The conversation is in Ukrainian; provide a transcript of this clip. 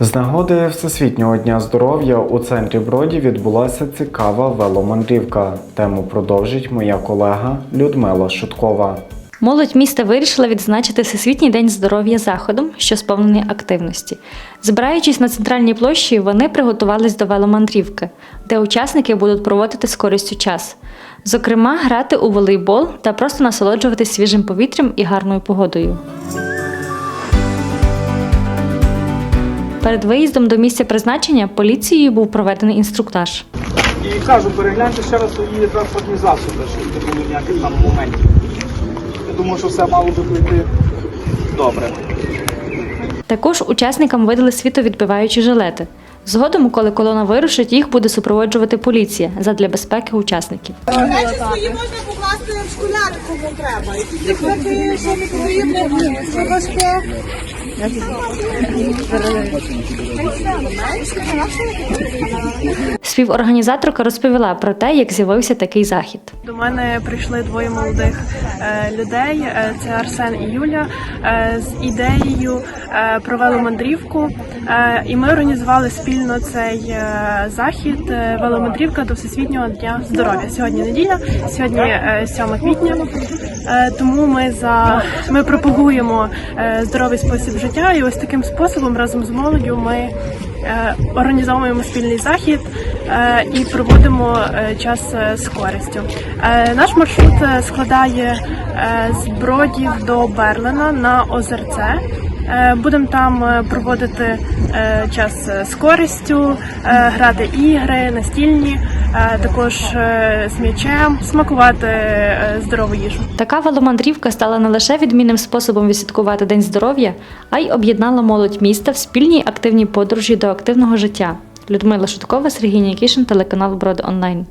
З нагоди Всесвітнього дня здоров'я у центрі Броді відбулася цікава веломандрівка. Тему продовжить моя колега Людмила Шуткова. Молодь міста вирішила відзначити Всесвітній день здоров'я заходом, що сповнений активності. Збираючись на центральній площі, вони приготувались до веломандрівки, де учасники будуть проводити з користю час. Зокрема, грати у волейбол та просто насолоджуватись свіжим повітрям і гарною погодою. Перед виїздом до місця призначення поліцією був проведений інструктаж. І кажу, перегляньте ще раз свої транспортні засоби, щоб не було ніяких там моментів. Я думаю, що все мало би пройти добре. Також учасникам видали світовідбиваючі жилети. Згодом, коли колона вирушить, їх буде супроводжувати поліція задля безпеки учасників. Речі свої можна покласти в школяри, кому треба. І що не потрібно, що важке. Співорганізаторка розповіла про те, як з'явився такий захід. До мене прийшли двоє молодих е, людей. е, Це Арсен і Юля е, з ідеєю про веломандрівку. Е, І ми організували спільно цей захід веломандрівка до Всесвітнього дня здоров'я. Сьогодні неділя, сьогодні е, 7 квітня. Е, Тому ми за ми пропагуємо е, здоровий спосіб життя, і ось таким способом разом з молоддю ми е, організовуємо спільний захід і проводимо час з користю. Наш маршрут складає з Бродів до Берлина на Озерце. Будемо там проводити час з користю, грати ігри, настільні, також е, з м'ячем, смакувати е, здорову їжу. Така веломандрівка стала не лише відмінним способом відсвяткувати День здоров'я, а й об'єднала молодь міста в спільній активній подорожі до активного життя. Людмила Шуткова, Сергій Нікішин, телеканал Брод Онлайн.